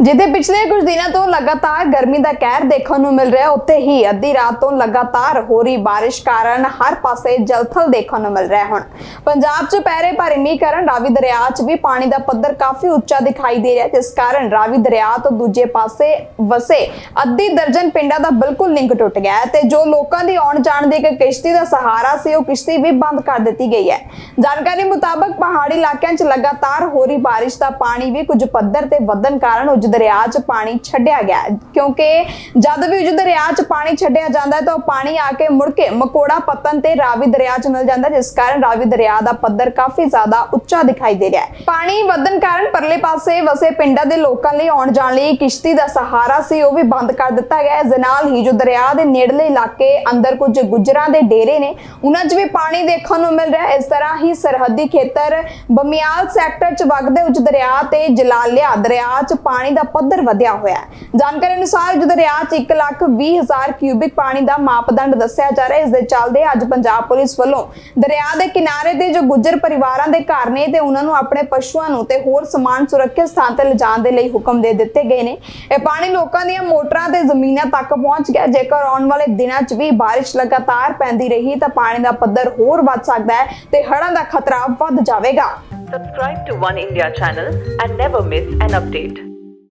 ਜਿੱਥੇ ਪਿਛਲੇ ਕੁਝ ਦਿਨਾਂ ਤੋਂ ਲਗਾਤਾਰ ਗਰਮੀ ਦਾ ਕਹਿਰ ਦੇਖਣ ਨੂੰ ਮਿਲ ਰਿਹਾ, ਉੱਥੇ ਹੀ ਅੱਧੀ ਰਾਤ ਤੋਂ ਲਗਾਤਾਰ ਹੋ ਰਹੀ ਬਾਰਿਸ਼ ਕਾਰਨ ਹਰ ਪਾਸੇ ਜਲਥਲ ਦੇਖਣ ਨੂੰ ਮਿਲ ਰਿਹਾ ਹੁਣ। ਪੰਜਾਬ 'ਚ ਪੈਰੇ ਭਾਰੀ ਮੀਂਹ ਕਾਰਨ ਰਾਵੀ ਦਰਿਆ 'ਚ ਵੀ ਪਾਣੀ ਦਾ ਪੱਧਰ ਕਾਫੀ ਉੱਚਾ ਦਿਖਾਈ ਦੇ ਰਿਹਾ, ਜਿਸ ਕਾਰਨ ਰਾਵੀ ਦਰਿਆ ਤੋਂ ਦੂਜੇ ਪਾਸੇ ਵਸੇ ਅੱਧੀ ਦਰਜਨ ਪਿੰਡਾਂ ਦਾ ਬਿਲਕੁਲ ਲਿੰਕ ਟੁੱਟ ਗਿਆ ਹੈ ਤੇ ਜੋ ਲੋਕਾਂ ਦੀ ਆਉਣ ਜਾਣ ਦੀ ਇੱਕ ਕਿਸ਼ਤੀ ਦਾ ਸਹਾਰਾ ਸੀ, ਉਹ ਕਿਸ਼ਤੀ ਵੀ ਬੰਦ ਕਰ ਦਿੱਤੀ ਗਈ ਹੈ। ਜਾਣਕਾਰੀ ਮੁਤਾਬਕ ਪਹਾੜੀ ਇਲਾਕਿਆਂ 'ਚ ਲਗਾਤਾਰ ਹੋ ਰਹੀ ਬਾਰਿਸ਼ ਦਾ ਪਾਣੀ ਵੀ ਕੁਝ ਪੱਧਰ ਤੇ ਵਧਣ ਕਾਰਨ ਉਜ ਦਰਿਆ 'ਚ ਪਾਣੀ ਛੱਡਿਆ ਗਿਆ ਕਿਉਂਕਿ ਜਦ ਵੀ ਉਜ ਦਰਿਆ 'ਚ ਪਾਣੀ ਛੱਡਿਆ ਜਾਂਦਾ ਹੈ ਤਾਂ ਪਾਣੀ ਆ ਕੇ ਮੁੜ ਕੇ ਮਕੋੜਾ ਪਤਨ ਤੇ ਰਾਵੀ ਦਰਿਆ 'ਚ ਮਿਲ ਜਾਂਦਾ ਜਿਸ ਕਾਰਨ ਰਾਵੀ ਦਰਿਆ ਦਾ ਪੱਧਰ ਕਾਫੀ ਜ਼ਿਆਦਾ ਉੱਚਾ ਦਿਖਾਈ ਦੇ ਰਿਹਾ ਹੈ। ਪਾਣੀ ਵਧਣ ਕਾਰਨ ਪਰਲੇ ਪਾਸੇ ਵਸੇ ਪਿੰਡਾਂ ਦੇ ਲੋਕਾਂ ਲਈ ਆਉਣ ਜਾਣ ਲਈ ਕਿਸ਼ਤੀ ਦਾ ਸਹਾਰਾ ਸੀ, ਉਹ ਵੀ ਬੰਦ ਕਰ ਦਿੱਤਾ ਗਿਆ ਹੈ। ਇਸ ਨਾਲ ਹੀ ਜੋ ਦਰਿਆ ਦੇ ਨੇੜਲੇ ਇਲਾਕੇ ਅੰਦਰ ਕੁਝ ਗੁੱਜਰਾਂ ਦੇ ਡੇਰੇ ਨੇ, ਉਹਨਾਂ 'ਚ ਵੀ ਪਾਣੀ ਦੇਖਣ ਨੂੰ ਮਿਲ ਰਿਹਾ ਇਸ ਤਰ੍ਹਾਂ ਹੀ ਸਰਹੱਦੀ ਖੇਤਰ ਬਮਿਆਲ ਸੈਕਟਰ 'ਚ ਵਗਦੇ ਉੱਚ ਦਰਿਆ ਤੇ ਜਲਾਲਿਆ ਦਰਿਆ 'ਚ ਪਾਣੀ ਦਾ ਪੱਧਰ ਵਧਿਆ ਹੋਇਆ ਹੈ। ਜਾਣਕਾਰੀ ਅਨੁਸਾਰ ਜੋ ਦਰਿਆ 'ਚ 1 ਲੱਖ 20 ਹਜ਼ਾਰ ਕਿਊਬਿਕ ਪਾਣੀ ਦਾ ਮਾਪਦੰਡ ਦੱਸਿਆ ਜਾ ਰਿਹਾ ਇਸ ਦੇ ਚੱਲਦੇ ਅੱਜ ਪੰਜਾਬ ਪੁਲਿਸ ਵੱਲੋਂ ਦਰਿਆ ਦੇ ਕਿਨਾਰੇ ਤੇ ਜੋ ਗੁੱਜਰ ਪਰਿਵਾਰਾਂ ਦੇ ਘਰ ਨੇ ਤੇ ਉਹਨਾਂ ਨੂੰ ਆਪਣੇ ਪਸ਼ੂਆਂ ਨੂੰ ਤੇ ਹੋਰ ਸਮਾਨ ਸੁਰੱਖਿਅਤ ਸਥਾਨ ਤੇ ਲਿਜਾਣ ਦੇ ਲਈ ਹੁਕਮ ਦੇ ਦਿੱਤੇ ਗਏ ਨੇ। ਇਹ ਪਾਣੀ ਲੋਕਾਂ ਦੀਆਂ ਮੋਟਰਾਂ ਤੇ ਜ਼ਮੀਨਾਂ ਤੱਕ ਪਹੁੰਚ ਗਿਆ। ਜੇਕਰ ਆਉਣ ਵਾਲੇ ਦਿਨਾਂ 'ਚ ਵੀ ਬਾਰਿਸ਼ ਲਗਾਤਾਰ ਪੈਂਦੀ ਰਹੀ, ਤਾਂ ਪਾਣੀ ਦਾ ਪੱਧਰ ਹੋਰ ਵੱਧ ਸਕਦਾ ਹੈ ਤੇ ਹੜ੍ਹਾਂ ਦਾ ਖਤਰਾ ਵੱਧ ਜਾਵੇਗਾ। Subscribe to One India channel and never miss an update.